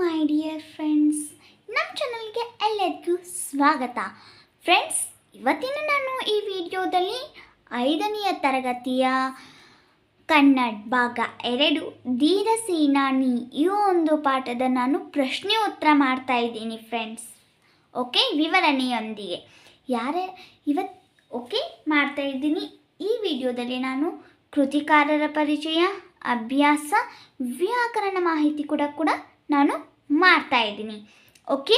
My dear friends ನಮ್ಮ ಚಾನಲ್ಗೆ ಎಲ್ಲರಿಗೂ ಸ್ವಾಗತ. ಫ್ರೆಂಡ್ಸ್ ಇವತ್ತಿನ ನಾನು ಈ ವಿಡಿಯೋದಲ್ಲಿ ಐದನೆಯ ತರಗತಿಯ ಕನ್ನಡ ಭಾಗ ಎರಡು ಧೀರ ಸೇನಾನಿ ಈ ಒಂದು ಪಾಠದ ನಾನು ಪ್ರಶ್ನೆ ಉತ್ತರ ಮಾಡ್ತಾ ಇದ್ದೀನಿ ಫ್ರೆಂಡ್ಸ್ ಓಕೆ ವಿವರಣೆಯೊಂದಿಗೆ. ಯಾರೇ ಇವತ್ತು ಓಕೆ ಮಾಡ್ತಾ ಇದ್ದೀನಿ. ಈ ವಿಡಿಯೋದಲ್ಲಿ ನಾನು ಕೃತಿಕಾರರ ಪರಿಚಯ, ಅಭ್ಯಾಸ, ವ್ಯಾಕರಣ ಮಾಹಿತಿ ಕೂಡ ಕೂಡ ನಾನು ಮಾಡ್ತಾ ಇದ್ದೀನಿ. ಓಕೆ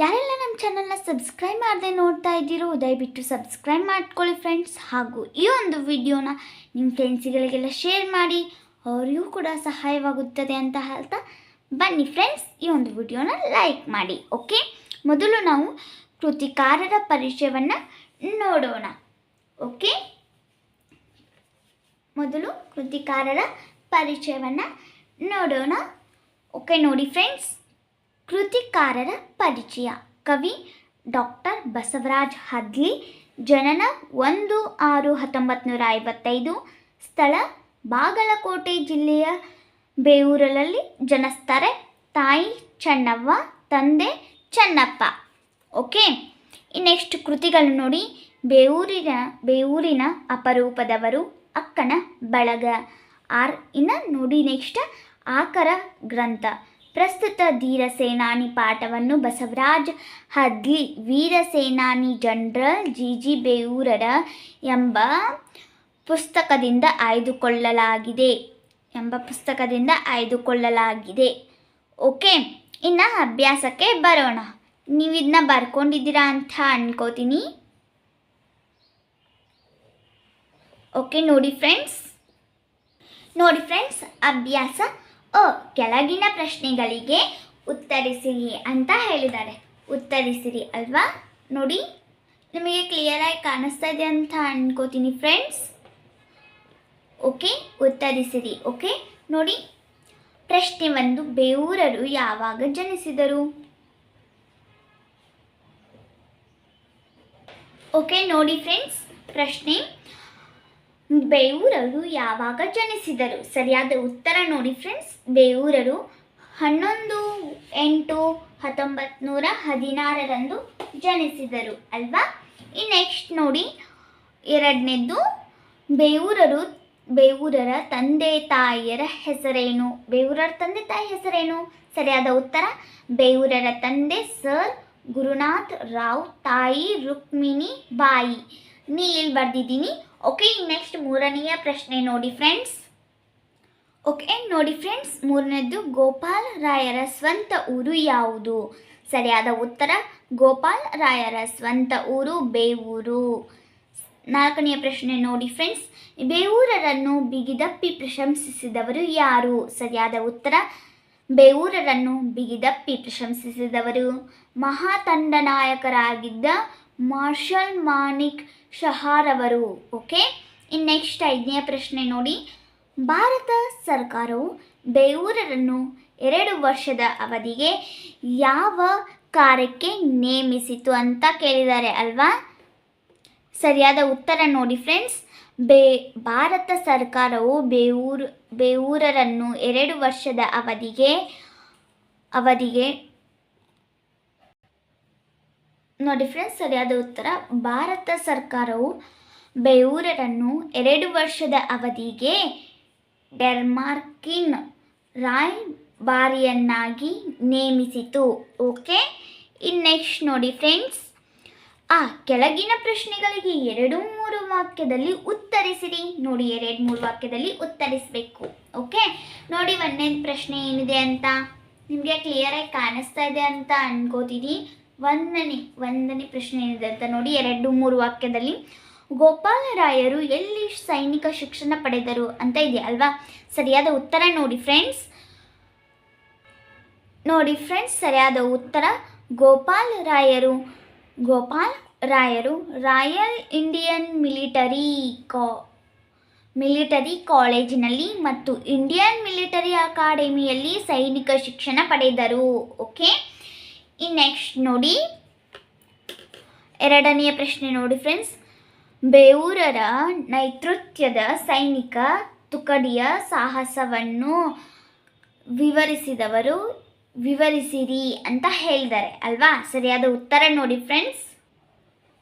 ಯಾರೆಲ್ಲ ನಮ್ಮ ಚಾನಲ್ನ ಸಬ್ಸ್ಕ್ರೈಬ್ ಮಾಡದೆ ನೋಡ್ತಾ ಇದ್ದೀರೋ, ದಯವಿಟ್ಟು ಸಬ್ಸ್ಕ್ರೈಬ್ ಮಾಡ್ಕೊಳ್ಳಿ ಫ್ರೆಂಡ್ಸ್ ಹಾಗೂ ಈ ಒಂದು ವಿಡಿಯೋನ ನಿಮ್ಮ ಫ್ರೆಂಡ್ಸ್ಗಳಿಗೆಲ್ಲ ಶೇರ್ ಮಾಡಿ, ಅವರಿಗೂ ಕೂಡ ಸಹಾಯವಾಗುತ್ತದೆ ಅಂತ ಹೇಳ್ತಾ ಬನ್ನಿ ಫ್ರೆಂಡ್ಸ್ ಈ ಒಂದು ವಿಡಿಯೋನ ಲೈಕ್ ಮಾಡಿ. ಓಕೆ ಮೊದಲು ನಾವು ಕೃತಿಕಾರರ ಪರಿಚಯವನ್ನು ನೋಡೋಣ. ಓಕೆ ಮೊದಲು ಕೃತಿಕಾರರ ಪರಿಚಯವನ್ನು ನೋಡೋಣ. ಓಕೆ, ನೋಡಿ ಫ್ರೆಂಡ್ಸ್ ಕೃತಿಕಾರರ ಪರಿಚಯ. ಕವಿ ಡಾಕ್ಟರ್ ಬಸವರಾಜ್ ಹದ್ಲಿ, ಜನನ ಒಂದು ಆರು ಹತ್ತೊಂಬತ್ತು ನೂರ ಐವತ್ತೈದು, ಸ್ಥಳ ಬಾಗಲಕೋಟೆ ಜಿಲ್ಲೆಯ ಬೇವೂರಲ್ಲಿ ಜನಿಸ್ತಾರೆ ತಾಯಿ ಚೆನ್ನವ್ವ, ತಂದೆ ಚೆನ್ನಪ್ಪ. ಓಕೆ ನೆಕ್ಸ್ಟ್ ಕೃತಿಗಳು ನೋಡಿ. ಬೇವೂರಿನ ಬೇವೂರಿನ ಅಪರೂಪದವರು ಅಕ್ಕನ ಬಳಗ. ಆರ್, ಇನ್ನು ನೋಡಿ ನೆಕ್ಸ್ಟ್ ಆಕರ ಗ್ರಂಥ. ಪ್ರಸ್ತುತ ಧೀರ ಸೇನಾನಿ ಪಾಠವನ್ನು ಬಸವರಾಜ್ ಹದ್ಲಿ ವೀರ ಸೇನಾನಿ ಜನರಲ್ ಜಿ ಜಿ ಬೇವೂರರ ಎಂಬ ಪುಸ್ತಕದಿಂದ ಆಯ್ದುಕೊಳ್ಳಲಾಗಿದೆ. ಎಂಬ ಪುಸ್ತಕದಿಂದ ಆಯ್ದುಕೊಳ್ಳಲಾಗಿದೆ. ಓಕೆ, ಇನ್ನು ಅಭ್ಯಾಸಕ್ಕೆ ಬರೋಣ. ನೀವು ಇದನ್ನ ಬರ್ಕೊಂಡಿದ್ದೀರಾ ಅಂತ ಅನ್ಕೋತೀನಿ. ಓಕೆ, ನೋಡಿ ಫ್ರೆಂಡ್ಸ್. ನೋಡಿ ಫ್ರೆಂಡ್ಸ್, ಅಭ್ಯಾಸ ಅ ಕೆಳಗಿನ ಪ್ರಶ್ನೆಗಳಿಗೆ ಉತ್ತರಿಸಿರಿ ಅಂತ ಹೇಳಿದ್ದಾರೆ. ಉತ್ತರಿಸಿರಿ ಅಲ್ವಾ? ನೋಡಿ, ನಿಮಗೆ ಕ್ಲಿಯರಾಗಿ ಕಾಣಿಸ್ತಾ ಇದೆ ಅಂತ ಅನ್ಕೋತೀನಿ ಫ್ರೆಂಡ್ಸ್ ಓಕೆ ಉತ್ತರಿಸಿರಿ ಓಕೆ ನೋಡಿ, ಪ್ರಶ್ನೆ ಒಂದು, ಬೇವೂರರು ಯಾವಾಗ ಜನಿಸಿದರು? ಓಕೆ ನೋಡಿ ಫ್ರೆಂಡ್ಸ್ ಪ್ರಶ್ನೆ ಬೇವೂರರು ಯಾವಾಗ ಜನಿಸಿದರು? ಸರಿಯಾದ ಉತ್ತರ ನೋಡಿ ಫ್ರೆಂಡ್ಸ್ ಬೇವೂರರು ಹನ್ನೊಂದು ಎಂಟು ಹತ್ತೊಂಬತ್ತು ನೂರ ಹದಿನಾರರಂದು ಜನಿಸಿದರು ಅಲ್ವಾ? ಈ ನೆಕ್ಸ್ಟ್ ನೋಡಿ ಎರಡನೇದು ಬೇವೂರರು, ಬೇವೂರರ ತಂದೆ ತಾಯಿಯರ ಹೆಸರೇನು? ಬೇವೂರರ ತಂದೆ ತಾಯಿ ಹೆಸರೇನು? ಸರಿಯಾದ ಉತ್ತರ, ಬೇವೂರರ ತಂದೆ ಸರ್ ಗುರುನಾಥ್ ರಾವ್, ತಾಯಿ ರುಕ್ಮಿಣಿ ಬಾಯಿ. ನೀ ಇಲ್ಲಿ ಬರ್ದಿದ್ದೀನಿ? ಓಕೆ ನೆಕ್ಸ್ಟ್ ಮೂರನೆಯ ಪ್ರಶ್ನೆ ನೋಡಿ ಫ್ರೆಂಡ್ಸ್ ಓಕೆ ನೋಡಿ ಫ್ರೆಂಡ್ಸ್ ಮೂರನೇದು ಗೋಪಾಲ್ ರಾಯರ ಸ್ವಂತ ಊರು ಯಾವುದು? ಸರಿಯಾದ ಉತ್ತರ, ಗೋಪಾಲ್ ರಾಯರ ಸ್ವಂತ ಊರು ಬೇವೂರು. ನಾಲ್ಕನೆಯ ಪ್ರಶ್ನೆ ನೋಡಿ ಫ್ರೆಂಡ್ಸ್ ಬೇವೂರರನ್ನು ಬಿಗಿದಪ್ಪಿ ಪ್ರಶಂಸಿಸಿದವರು ಯಾರು? ಸರಿಯಾದ ಉತ್ತರ, ಬೇವೂರರನ್ನು ಬಿಗಿದಪ್ಪಿ ಪ್ರಶಂಸಿಸಿದವರು ಮಹಾತಂಡ ನಾಯಕರಾಗಿದ್ದ ಮಾರ್ಷಲ್ ಮಾನಿಕ್ ಶಹಾರವರು ಓಕೆ ಇನ್ ನೆಕ್ಸ್ಟ್ ಐದನೇ ಪ್ರಶ್ನೆ ನೋಡಿ. ಭಾರತ ಸರ್ಕಾರವು ಬೇವೂರರನ್ನು ಎರಡು ವರ್ಷದ ಅವಧಿಗೆ ಯಾವ ಕಾರ್ಯಕ್ಕೆ ನೇಮಿಸಿತು ಅಂತ ಕೇಳಿದ್ದಾರೆ ಅಲ್ವಾ? ಸರಿಯಾದ ಉತ್ತರ ನೋಡಿ ಫ್ರೆಂಡ್ಸ್ ಬೇ, ಭಾರತ ಸರ್ಕಾರವು ಬೇವೂರು ಬೇವೂರರನ್ನು ಎರಡು ವರ್ಷದ ಅವಧಿಗೆ ಅವಧಿಗೆ ನೋಡಿ ಫ್ರೆಂಡ್ಸ್ ಸರಿಯಾದ ಉತ್ತರ. ಭಾರತ ಸರ್ಕಾರವು ಬೇವೂರರನ್ನು ಎರಡು ವರ್ಷದ ಅವಧಿಗೆ ಡೆರ್ಮಾರ್ಕಿನ್ ರಾಯ್ ಬಾರಿಯನ್ನಾಗಿ ನೇಮಿಸಿತು. ಓಕೆ? ಇನ್ ನೆಕ್ಸ್ಟ್ ನೋಡಿ ಫ್ರೆಂಡ್ಸ್ ಆ, ಕೆಳಗಿನ ಪ್ರಶ್ನೆಗಳಿಗೆ ಎರಡು ಮೂರು ವಾಕ್ಯದಲ್ಲಿ ಉತ್ತರಿಸಿರಿ. ನೋಡಿ, ಎರಡು ಮೂರು ವಾಕ್ಯದಲ್ಲಿ ಉತ್ತರಿಸಬೇಕು. ಓಕೆ? ನೋಡಿ, ಒಂದನೇ ಪ್ರಶ್ನೆ ಏನಿದೆ ಅಂತ? ನಿಮಗೆ ಕ್ಲಿಯರಾಗಿ ಕಾಣಿಸ್ತಾ ಇದೆ ಅಂತ ಅನ್ಕೋತೀನಿ. ಒಂದನೇ ಒಂದನೇ ಪ್ರಶ್ನೆ ಏನಿದೆ ಅಂತ ನೋಡಿ, ಎರಡು, ಮೂರು ವಾಕ್ಯದಲ್ಲಿ. ಗೋಪಾಲರಾಯರು ಎಲ್ಲಿ ಸೈನಿಕ ಶಿಕ್ಷಣ ಪಡೆದರು ಅಂತ ಇದೆ ಅಲ್ವಾ? ಸರಿಯಾದ ಉತ್ತರ ನೋಡಿ ಫ್ರೆಂಡ್ಸ್. ನೋಡಿ ಫ್ರೆಂಡ್ಸ್, ಸರಿಯಾದ ಉತ್ತರ. ಗೋಪಾಲ್ ರಾಯರು ಗೋಪಾಲ್ ರಾಯರು ರಾಯಲ್ ಇಂಡಿಯನ್ ಮಿಲಿಟರಿ ಕಾ, ಮಿಲಿಟರಿ ಕಾಲೇಜಿನಲ್ಲಿ ಮತ್ತು ಇಂಡಿಯನ್ ಮಿಲಿಟರಿ ಅಕಾಡೆಮಿಯಲ್ಲಿ ಸೈನಿಕ ಶಿಕ್ಷಣ ಪಡೆದರು. ಓಕೆ? ಇನ್ನು ನೆಕ್ಸ್ಟ್ ನೋಡಿ. ಎರಡನೆಯ ಪ್ರಶ್ನೆ ನೋಡಿ ಫ್ರೆಂಡ್ಸ್ ಬೇವೂರರ ನೈತೃತ್ವದ ಸೈನಿಕ ತುಕಡಿಯ ಸಾಹಸವನ್ನು ವಿವರಿಸಿದವರು ವಿವರಿಸಿರಿ ಅಂತ ಹೇಳಿದ್ದಾರೆ ಅಲ್ವಾ? ಸರಿಯಾದ ಉತ್ತರ ನೋಡಿ ಫ್ರೆಂಡ್ಸ್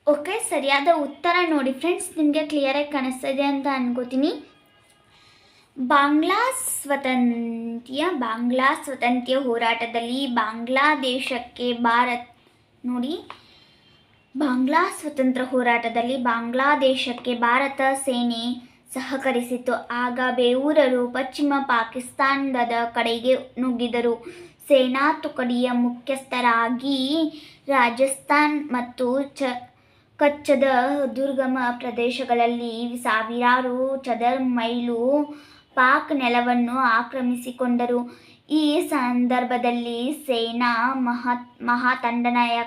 ಓಕೆ ಸರಿಯಾದ ಉತ್ತರ ನೋಡಿ ಫ್ರೆಂಡ್ಸ್ ನಿಮಗೆ ಕ್ಲಿಯರಾಗಿ ಕಾಣಿಸ್ತಾ ಇದೆ ಅಂತ ಅನ್ಕೋತೀನಿ. ಬಾಂಗ್ಲಾ ಸ್ವತಂತ್ರ ಬಾಂಗ್ಲಾ ಸ್ವತಂತ್ರ ಹೋರಾಟದಲ್ಲಿ ಬಾಂಗ್ಲಾದೇಶಕ್ಕೆ ಭಾರತ್, ನೋಡಿ, ಬಾಂಗ್ಲಾ ಸ್ವತಂತ್ರ ಹೋರಾಟದಲ್ಲಿ ಬಾಂಗ್ಲಾದೇಶಕ್ಕೆ ಭಾರತ ಸೇನೆ ಸಹಕರಿಸಿತು ಆಗ ಬೇವೂರರು ಪಶ್ಚಿಮ ಪಾಕಿಸ್ತಾನದ ಕಡೆಗೆ ನುಗ್ಗಿದರು. ಸೇನಾ ತುಕಡಿಯ ಮುಖ್ಯಸ್ಥರಾಗಿ ರಾಜಸ್ಥಾನ್ ಮತ್ತು ಚ, ಕಚ್ಚದ ದುರ್ಗಮ ಪ್ರದೇಶಗಳಲ್ಲಿ ಸಾವಿರಾರು ಚದರ್ ಮೈಲು ಪಾಕ್ ನೆಲವನ್ನು ಆಕ್ರಮಿಸಿಕೊಂಡರು. ಈ ಸಂದರ್ಭದಲ್ಲಿ ಸೇನಾ ಮಹಾ ಮಹಾತಂಡನಾಯ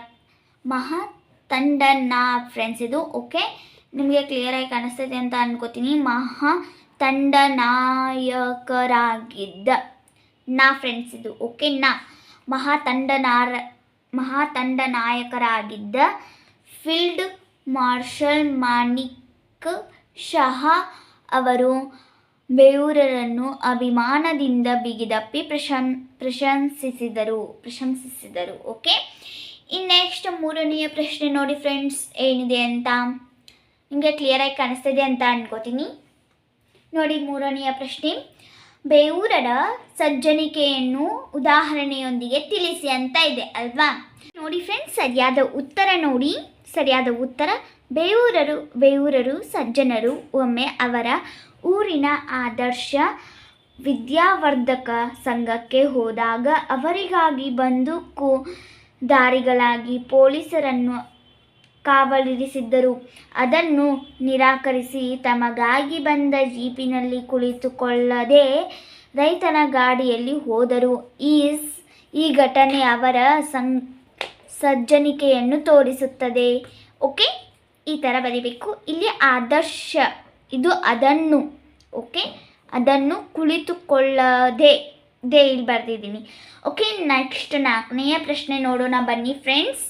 ಮಹಾತಂಡನ ಫ್ರೆಂಡ್ಸ್ ಇದು. ಓಕೆ ನಿಮಗೆ ಕ್ಲಿಯರಾಗಿ ಕಾಣಿಸ್ತೈತೆ ಅಂತ ಅನ್ಕೋತೀನಿ. ಮಹಾ ತಂಡನಾಯಕರಾಗಿದ್ದ ನಾ ಫ್ರೆಂಡ್ಸ್ ಇದು. ಓಕೆ ನಾ, ಮಹಾತಂಡನಾರ, ಮಹಾತಂಡನಾಯಕರಾಗಿದ್ದ ಫೀಲ್ಡ್ ಮಾರ್ಷಲ್ ಮಾಣಿಕ್ ಶಹಾ ಅವರು ಬೇಯೂರರನ್ನು ಅಭಿಮಾನದಿಂದ ಬಿಗಿದಪ್ಪಿ ಪ್ರಶಂ ಪ್ರಶಂಸಿಸಿದರು ಪ್ರಶಂಸಿಸಿದರು. ಓಕೆ ಇನ್ನು ನೆಕ್ಸ್ಟ್ ಮೂರನೆಯ ಪ್ರಶ್ನೆ ನೋಡಿ ಫ್ರೆಂಡ್ಸ್ ಏನಿದೆ ಅಂತ? ನಿಮಗೆ ಕ್ಲಿಯರಾಗಿ ಕಾಣಿಸ್ತಿದೆ ಅಂತ ಅನ್ಕೋತೀನಿ. ನೋಡಿ ಮೂರನೆಯ ಪ್ರಶ್ನೆ. ಬೇವೂರರ ಸಜ್ಜನಿಕೆಯನ್ನು ಉದಾಹರಣೆಯೊಂದಿಗೆ ತಿಳಿಸಿ ಅಂತ ಇದೆ, ಅಲ್ವಾ? ನೋಡಿ ಫ್ರೆಂಡ್ಸ್ ಸರಿಯಾದ ಉತ್ತರ ನೋಡಿ. ಸರಿಯಾದ ಉತ್ತರ ಬೇವೂರರು ಬೇವೂರರು ಸಜ್ಜನರು, ಒಮ್ಮೆ ಅವರ ಊರಿನ ಆದರ್ಶ ವಿದ್ಯಾವರ್ಧಕ ಸಂಘಕ್ಕೆ ಹೋದಾಗ ಅವರಿಗಾಗಿ ಬಂದೂಕು ದಾರಿಗಳಾಗಿ ಪೊಲೀಸರನ್ನು ಕಾವಲಿರಿಸಿದ್ದರು. ಅದನ್ನು ನಿರಾಕರಿಸಿ ತಮಗಾಗಿ ಬಂದ ಜೀಪಿನಲ್ಲಿ ಕುಳಿತುಕೊಳ್ಳದೆ ರೈತನ ಗಾಡಿಯಲ್ಲಿ ಹೋದರು. ಈ ಈ ಘಟನೆ ಅವರ ಸಂ ಸಜ್ಜನಿಕೆಯನ್ನು ತೋರಿಸುತ್ತದೆ. ಓಕೆ? ಈ ಥರ ಬರಿಬೇಕು. ಇಲ್ಲಿ ಆದರ್ಶ ಇದು ಅದನ್ನು ಓಕೆ ಅದನ್ನು ಕುಳಿತುಕೊಳ್ಳದೆ, ದೇ ಇಲ್ಲಿ ಬರೆದಿದ್ದೀನಿ. ಓಕೆ ನೆಕ್ಸ್ಟ್ ನಾಲ್ಕನೆಯ ಪ್ರಶ್ನೆ ನೋಡೋಣ ಬನ್ನಿ ಫ್ರೆಂಡ್ಸ್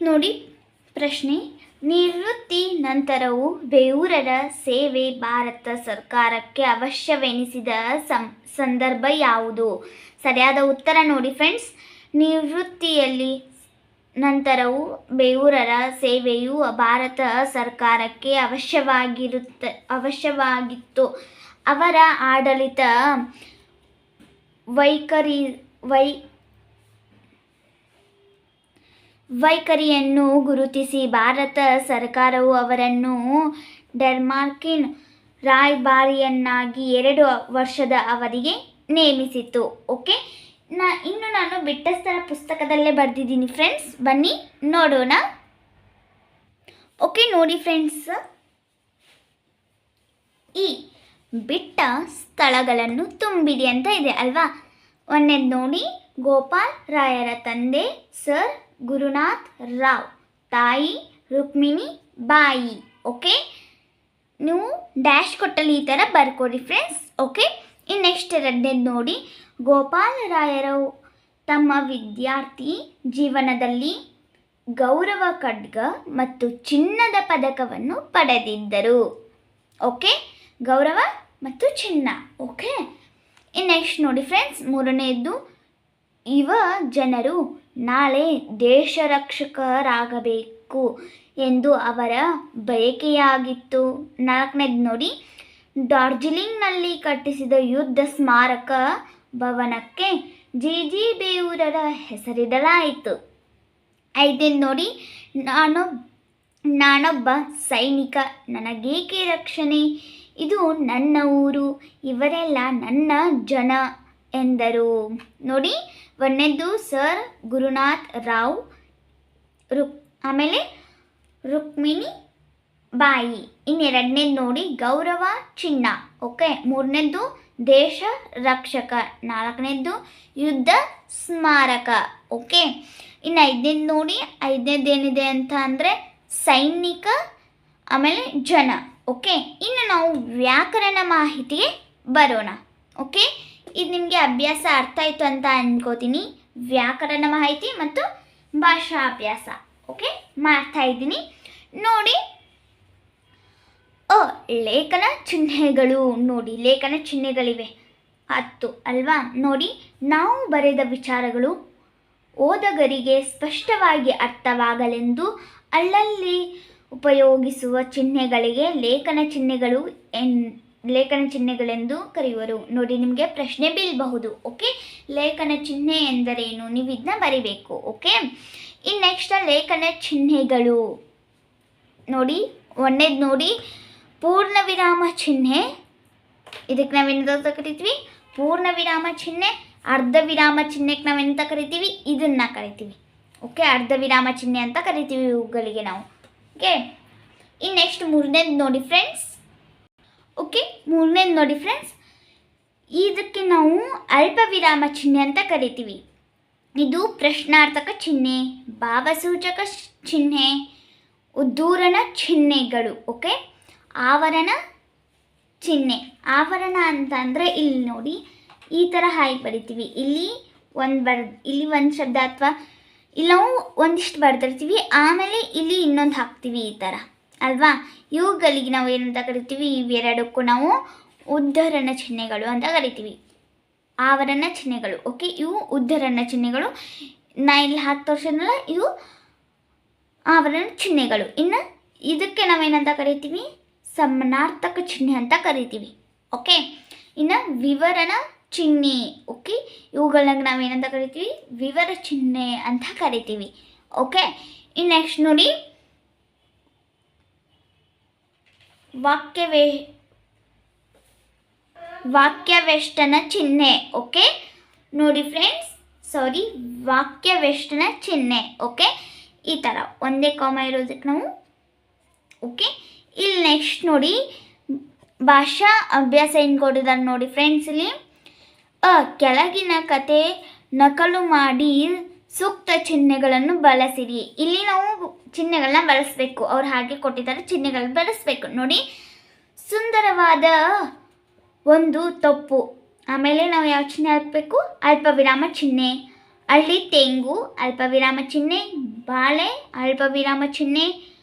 ನೋಡಿ, ಪ್ರಶ್ನೆ. ನಿವೃತ್ತಿ ನಂತರವೂ ಬೇವೂರರ ಸೇವೆ ಭಾರತ ಸರ್ಕಾರಕ್ಕೆ ಅವಶ್ಯವೆನಿಸಿದ ಸಂದರ್ಭ ಯಾವುದು? ಸರಿಯಾದ ಉತ್ತರ ನೋಡಿ ಫ್ರೆಂಡ್ಸ್ ನಿವೃತ್ತಿಯಲ್ಲಿ ನಂತರವೂ ಬೇವೂರರ ಸೇವೆಯು ಭಾರತ ಸರ್ಕಾರಕ್ಕೆ ಅವಶ್ಯವಾಗಿರುತ್ತ, ಅವಶ್ಯವಾಗಿತ್ತು. ಅವರ ಆಡಳಿತ ವೈಖರಿ, ವೈ, ವೈಖರಿಯನ್ನು ಗುರುತಿಸಿ ಭಾರತ ಸರ್ಕಾರವು ಅವರನ್ನು ಡೆನ್ಮಾರ್ಕಿನ್ ರಾಯಭಾರಿಯನ್ನಾಗಿ ಎರಡು ವರ್ಷದ ಅವಧಿಗೆ ನೇಮಿಸಿತು ಓಕೆ? ನಾ, ಇನ್ನು ನಾನು ಬಿಟ್ಟಸ್ಥರ ಪುಸ್ತಕದಲ್ಲೇ ಬರೆದಿದ್ದೀನಿ ಫ್ರೆಂಡ್ಸ್ ಬನ್ನಿ, ನೋಡೋಣ. ಓಕೆ ನೋಡಿ ಫ್ರೆಂಡ್ಸ್ ಈ ಬಿಟ್ಟ ಸ್ಥಳಗಳನ್ನು ತುಂಬಿಡಿ ಅಂತ ಇದೆ, ಅಲ್ವಾ? ಒಂದೇದು ನೋಡಿ, ಗೋಪಾಲ್ ರಾಯರ ತಂದೆ, ಸರ್ ಗುರುನಾಥ್ ರಾವ್. ತಾಯಿ ರುಕ್ಮಿಣಿ ಬಾಯಿ ಓಕೆ ನೀವು ಡ್ಯಾಶ್ ಕೊಟ್ಟಲ್ಲಿ ಈ ಥರ ಬರ್ಕೊಡಿ ಫ್ರೆಂಡ್ಸ್ ಓಕೆ ಇನ್ನು ನೆಕ್ಸ್ಟ್ ನೋಡಿ ಗೋಪಾಲರಾಯರು ತಮ್ಮ ವಿದ್ಯಾರ್ಥಿ ಜೀವನದಲ್ಲಿ ಗೌರವ ಖಡ್ಗ ಮತ್ತು ಚಿನ್ನದ ಪದಕವನ್ನು ಪಡೆದಿದ್ದರು. ಓಕೆ? ಗೌರವ ಮತ್ತು ಚಿನ್ನ. ಓಕೆ? ಇನ್ನು ನೆಕ್ಸ್ಟ್ ನೋಡಿ ಫ್ರೆಂಡ್ಸ್ ಮೂರನೆಯದ್ದು ಯುವ ಜನರು ನಾಳೆ ದೇಶ ರಕ್ಷಕರಾಗಬೇಕು ಎಂದು ಅವರ ಬಯಕೆಯಾಗಿತ್ತು. ನಾಲ್ಕನೇದು ನೋಡಿ ಡಾರ್ಜಿಲಿಂಗ್ನಲ್ಲಿ ಕಟ್ಟಿಸಿದ ಯುದ್ಧ ಸ್ಮಾರಕ ಭವನಕ್ಕೆ ಜಿ ಜಿ ಬೇವೂರರ ಹೆಸರಿಡಲಾಯಿತು. ಐದೇ ನೋಡಿ, ನಾನು, ನಾನೊಬ್ಬ ಸೈನಿಕ, ನನಗೇಕೆ ರಕ್ಷಣೆ? ಇದು ನನ್ನ ಊರು, ಇವರೆಲ್ಲ ನನ್ನ ಜನ ಎಂದರು. ನೋಡಿ, ಒಂದನೇದು ಸರ್ ಗುರುನಾಥ್ ರಾವ್, ರುಕ್, ಆಮೇಲೆ ರುಕ್ಮಿಣಿ ಬಾಯಿ. ಇನ್ನೆರಡನೇದು ನೋಡಿ, ಗೌರವ, ಚಿನ್ನ. ಓಕೆ ಮೂರನೇದ್ದು, ದೇಶ ರಕ್ಷಕ. ನಾಲ್ಕನೇದ್ದು, ಯುದ್ಧ ಸ್ಮಾರಕ. ಓಕೆ ಇನ್ನು ಐದನೇದು ನೋಡಿ, ಐದನೇದು ಏನಿದೆ ಅಂತ ಅಂದರೆ ಸೈನಿಕ, ಆಮೇಲೆ ಜನ. ಓಕೆ ಇನ್ನು ನಾವು ವ್ಯಾಕರಣ ಮಾಹಿತಿಗೆ ಬರೋಣ. ಓಕೆ ಇದು ನಿಮಗೆ ಅಭ್ಯಾಸ ಅರ್ಥ ಆಯಿತು ಅಂತ ಅನ್ಕೋತೀನಿ. ವ್ಯಾಕರಣ ಮಾಹಿತಿ ಮತ್ತು ಭಾಷಾ ಅಭ್ಯಾಸ. ಓಕೆ ಮಾಡ್ತಾ ಇದ್ದೀನಿ. ನೋಡಿ ಅ ಲೇಖನ ಚಿಹ್ನೆಗಳು. ನೋಡಿ, ಲೇಖನ ಚಿಹ್ನೆಗಳಿವೆ. ಹತ್ತು, ಅಲ್ವಾ? ನೋಡಿ, ನಾವು ಬರೆದ ವಿಚಾರಗಳು ಓದಗರಿಗೆ ಸ್ಪಷ್ಟವಾಗಿ ಅರ್ಥವಾಗಲೆಂದು ಅಲ್ಲಲ್ಲಿ ಉಪಯೋಗಿಸುವ ಚಿಹ್ನೆಗಳಿಗೆ ಲೇಖನ ಚಿಹ್ನೆಗಳು ಎನ್, ಲೇಖನ ಚಿಹ್ನೆಗಳೆಂದು ಕರೆಯುವರು. ನೋಡಿ, ನಿಮಗೆ ಪ್ರಶ್ನೆ ಬೀಳಬಹುದು, ಓಕೆ? ಲೇಖನ ಚಿಹ್ನೆ ಎಂದರೇನು? ನೀವು ಇದನ್ನ ಬರಿಬೇಕು, ಓಕೆ? ಇನ್ನು ನೆಕ್ಸ್ಟ್ ಲೇಖನ ಚಿಹ್ನೆಗಳು. ನೋಡಿ, ಒಂದೇದು ನೋಡಿ. ಪೂರ್ಣ ವಿರಾಮ ಚಿಹ್ನೆ. ಇದಕ್ಕೆ ನಾವೇನಂತ ಕರಿತೀವಿ? ಪೂರ್ಣ ವಿರಾಮ ಚಿಹ್ನೆ, ಅರ್ಧ ವಿರಾಮ ಚಿಹ್ನೆಗೆ ನಾವೆಂತ ಕರಿತೀವಿ? ಇದನ್ನ ಕರಿತೀವಿ. ಓಕೆ ಅರ್ಧ ವಿರಾಮ ಚಿಹ್ನೆ ಅಂತ ಕರಿತೀವಿ ಇವುಗಳಿಗೆ ನಾವು. ಓಕೆ ಇನ್ ನೆಕ್ಸ್ಟ್ ಮೂರನೇದು ನೋಡಿ ಫ್ರೆಂಡ್ಸ್ ಓಕೆ ಮೂರನೇದು ನೋಡಿ ಫ್ರೆಂಡ್ಸ್ ಇದಕ್ಕೆ ನಾವು ಅಲ್ಪ ವಿರಾಮ ಚಿಹ್ನೆ ಅಂತ ಕರಿತೀವಿ. ಇದು ಪ್ರಶ್ನಾರ್ಥಕ ಚಿಹ್ನೆ, ಭಾವಸೂಚಕ ಚಿಹ್ನೆ, ಉದ್ದೂರಣ ಚಿಹ್ನೆಗಳು. ಓಕೆ ಆವರಣ ಚಿಹ್ನೆ. ಆವರಣ ಅಂತಂದರೆ ಇಲ್ಲಿ ನೋಡಿ, ಈ ಥರ ಹಾಗೆ ಬರಿತೀವಿ. ಇಲ್ಲಿ ಒಂದು ಬರ್, ಇಲ್ಲಿ ಒಂದು ಶಬ್ದ ಅಥವಾ ಇಲ್ಲಿ ನಾವು ಒಂದಿಷ್ಟು ಬರ್ದಿರ್ತೀವಿ. ಆಮೇಲೆ ಇಲ್ಲಿ ಇನ್ನೊಂದು ಹಾಕ್ತೀವಿ ಈ ಥರ ಅಲ್ವಾ? ಇವುಗಳಿಗೆ ನಾವು ಏನಂತ ಕರಿತೀವಿ? ಇವೆರಡಕ್ಕೂ ನಾವು ಉದ್ಧರಣ ಚಿಹ್ನೆಗಳು ಅಂತ ಕರಿತೀವಿ. ಆವರಣ ಚಿಹ್ನೆಗಳು, ಓಕೆ? ಇವು ಉದ್ಧರಣ ಚಿಹ್ನೆಗಳು. ನಾ ಇಲ್ಲಿ ಹಾಕಿ ತೋರಿಸಿದ್ನಲ್ಲ ಇವು ಆವರಣ ಚಿಹ್ನೆಗಳು. ಇನ್ನು ಇದಕ್ಕೆ ನಾವೇನಂತ ಕರಿತೀವಿ? ಸಮನಾರ್ಥಕ ಚಿಹ್ನೆ ಅಂತ ಕರಿತೀವಿ. ಓಕೆ ಇನ್ನು ವಿವರಣ ಚಿಹ್ನೆ ಓಕೆ ಇವುಗಳನ್ನ ನಾವೇನಂತ ಕರಿತೀವಿ? ವಿವರ ಚಿಹ್ನೆ ಅಂತ ಕರಿತೀವಿ. ಓಕೆ ಇನ್ನು ನೆಕ್ಸ್ಟ್ ನೋಡಿ. ವಾಕ್ಯವೇ, ವಾಕ್ಯವೆಷ್ಟನ ಚಿಹ್ನೆ ಓಕೆ ನೋಡಿ ಫ್ರೆಂಡ್ಸ್ ಸಾರಿ ವಾಕ್ಯವೆಷ್ಟನ ಚಿಹ್ನೆ ಓಕೆ ಈ ಥರ ಒಂದೇ ಕಾಮ ಇರೋದಕ್ಕೆ ನಾವು ಓಕೆ ಇಲ್ಲಿ ನೆಕ್ಸ್ಟ್ ನೋಡಿ, ಭಾಷಾ ಅಭ್ಯಾಸ ಏನು ಕೊಟ್ಟಿದ್ದಾರೆ ನೋಡಿ ಫ್ರೆಂಡ್ಸ್ ಇಲ್ಲಿ. ಅ, ಕೆಳಗಿನ ಕತೆ, ನಕಲು ಮಾಡಿ ಸೂಕ್ತ ಚಿಹ್ನೆಗಳನ್ನು ಬಳಸಿರಿ. ಇಲ್ಲಿ ನಾವು ಚಿಹ್ನೆಗಳನ್ನ ಬಳಸಬೇಕು. ಅವ್ರು ಹಾಗೆ ಕೊಟ್ಟಿದ್ದಾರೆ ಚಿಹ್ನೆಗಳನ್ನ ಬಳಸಬೇಕು. ನೋಡಿ, ಸುಂದರವಾದ ಒಂದು ತಪ್ಪು. ಆಮೇಲೆ ನಾವು ಯಾವ ಚಿಹ್ನೆ ಹಾಕಬೇಕು? ಅಲ್ಪ ವಿರಾಮ ಚಿಹ್ನೆ. ಅಳ್ಳಿ ತೆಂಗು ಅಲ್ಪ ವಿರಾಮ ಚಿಹ್ನೆ. ಬಾಳೆ ಅಲ್ಪ ವಿರಾಮ ಚಿಹ್ನೆ.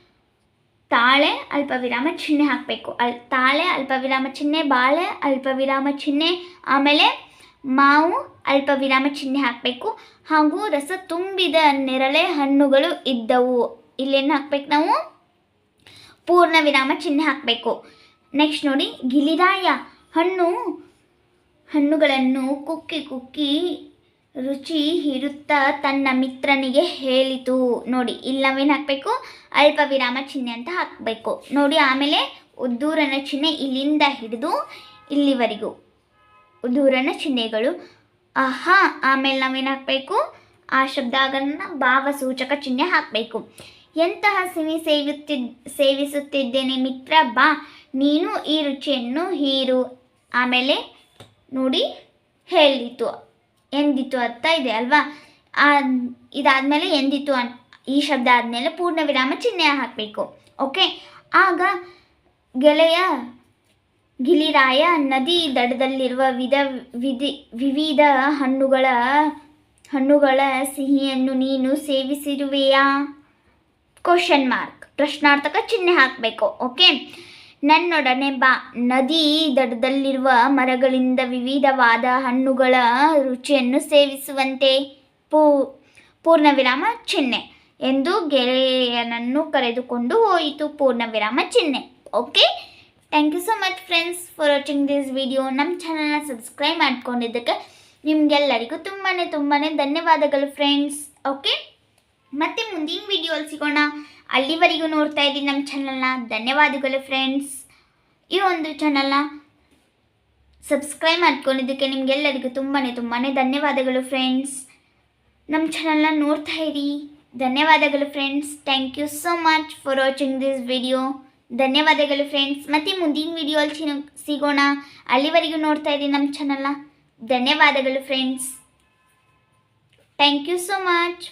ತಾಳೆ ಅಲ್ಪವಿರಾಮ ಚಿಹ್ನೆ ಹಾಕಬೇಕು. ಅಲ್, ತಾಳೆ ಅಲ್ಪವಿರಾಮ ಚಿಹ್ನೆ, ಬಾಳೆ ಅಲ್ಪವಿರಾಮ ಚಿಹ್ನೆ, ಆಮೇಲೆ ಮಾವು ಅಲ್ಪವಿರಾಮ ಚಿಹ್ನೆ ಹಾಕಬೇಕು. ಹಾಗೂ ರಸ ತುಂಬಿದ ನೆರಳೆ ಹಣ್ಣುಗಳು ಇದ್ದವು. ಇಲ್ಲೇನು ಹಾಕ್ಬೇಕು ನಾವು? ಪೂರ್ಣ ವಿರಾಮ ಚಿಹ್ನೆ ಹಾಕಬೇಕು. ನೆಕ್ಸ್ಟ್ ನೋಡಿ, ಗಿಲಿರಾಯ ಹಣ್ಣು, ಹಣ್ಣುಗಳನ್ನು ಕುಕ್ಕಿ ಕುಕ್ಕಿ ರುಚಿ ಇರುತ್ತಾ ತನ್ನ ಮಿತ್ರನಿಗೆ ಹೇಳಿತು. ನೋಡಿ ಇಲ್ಲಿ ನಾವೇನು ಹಾಕಬೇಕು? ಅಲ್ಪ ವಿರಾಮ ಚಿಹ್ನೆ ಅಂತ ಹಾಕಬೇಕು. ನೋಡಿ, ಆಮೇಲೆ ಉದ್ದೂರನ ಚಿಹ್ನೆ ಇಲ್ಲಿಂದ ಹಿಡಿದು ಇಲ್ಲಿವರೆಗೂ. ಉದ್ದೂರನ ಚಿಹ್ನೆಗಳು. ಆಹಾ, ಆಮೇಲೆ ನಾವೇನು ಹಾಕಬೇಕು? ಆ ಶಬ್ದ ಆಗನ್ನ ಭಾವಸೂಚಕ ಚಿಹ್ನೆ ಹಾಕಬೇಕು. ಎಂತಹ ಸಿಹಿ ಸೇವಿಸುತ್ತಿದ್ ಸೇವಿಸುತ್ತಿದ್ದೇನೆ ಮಿತ್ರ, ಬಾ, ನೀನು ಈ ರುಚಿಯನ್ನು ಹೀರು. ಆಮೇಲೆ ನೋಡಿ, ಹೇಳಿತು. ಎಂದಿತು ಅಂತ ಇದೆ ಅಲ್ವಾ? ಇದಾದಮೇಲೆ ಎಂದಿತು ಅನ್, ಈ ಶಬ್ದ ಆದಮೇಲೆ ಪೂರ್ಣ ವಿರಾಮ ಚಿಹ್ನೆ ಹಾಕಬೇಕು. ಓಕೆ? ಆಗ ಗೆಳೆಯ ಗಿಲಿರಾಯ ನದಿ ದಡದಲ್ಲಿರುವ ವಿಧ, ವಿಧಿ, ವಿವಿಧ ಹಣ್ಣುಗಳ ಹಣ್ಣುಗಳ ಸಿಹಿಯನ್ನು ನೀನು ಸೇವಿಸಿರುವೆಯಾ? ಕ್ವಶನ್ ಮಾರ್ಕ್ ಪ್ರಶ್ನಾರ್ಥಕ ಚಿಹ್ನೆ ಹಾಕಬೇಕು. ಓಕೆ? ನನ್ನೊಡನೆ ಬಾ. ನದಿ ದಡದಲ್ಲಿರುವ ಮರಗಳಿಂದ ವಿವಿಧವಾದ ಹಣ್ಣುಗಳ ರುಚಿಯನ್ನು ಸೇವಿಸುವಂತೆ ಪೂ ಪೂರ್ಣ ವಿರಾಮ ಚಿಹ್ನೆ ಎಂದು ಗೆಳೆಯನನ್ನು ಕರೆದುಕೊಂಡು ಹೋಯಿತು ಪೂರ್ಣ ವಿರಾಮ ಚಿಹ್ನೆ. Okay? Thank you so much friends for watching this video. ನಮ್ಮ ಚಾನಲ್ನ ಸಬ್ಸ್ಕ್ರೈಬ್ ಮಾಡ್ಕೊಂಡಿದ್ದಕ್ಕೆ ನಿಮಗೆಲ್ಲರಿಗೂ ತುಂಬಾ ತುಂಬಾ ಧನ್ಯವಾದಗಳು ಫ್ರೆಂಡ್ಸ್. ಓಕೆ? ಮತ್ತೆ ಮುಂದಿನ ವಿಡಿಯೋಲ್ಲಿ ಸಿಗೋಣ. ಅಲ್ಲಿವರೆಗೂ ನೋಡ್ತಾ ಇದ್ದೀನಿ ನಮ್ಮ ಚಾನಲ್ನ ಧನ್ಯವಾದಗಳು ಫ್ರೆಂಡ್ಸ್ ಈ ಒಂದು ಚಾನಲ್ನ ಸಬ್ಸ್ಕ್ರೈಬ್ ಮಾಡ್ಕೊಂಡಿದ್ದಕ್ಕೆ ನಿಮಗೆಲ್ಲರಿಗೂ ತುಂಬಾ ತುಂಬಾ ಧನ್ಯವಾದಗಳು ಫ್ರೆಂಡ್ಸ್ ನಮ್ಮ ಚಾನಲ್ನ ನೋಡ್ತಾ ಇರಿ. ಧನ್ಯವಾದಗಳು friends thank you so much for watching this video ಧನ್ಯವಾದಗಳು ಫ್ರೆಂಡ್ಸ್ ಮತ್ತೆ ಮುಂದಿನ ವಿಡಿಯೋಲ್ಲಿ ಸಿಗೋಣ. ಅಲ್ಲಿವರೆಗೂ ನೋಡ್ತಾ ಇದ್ದೀನಿ ನಮ್ಮ ಚಾನಲ್ನ ಧನ್ಯವಾದಗಳು friends thank you so much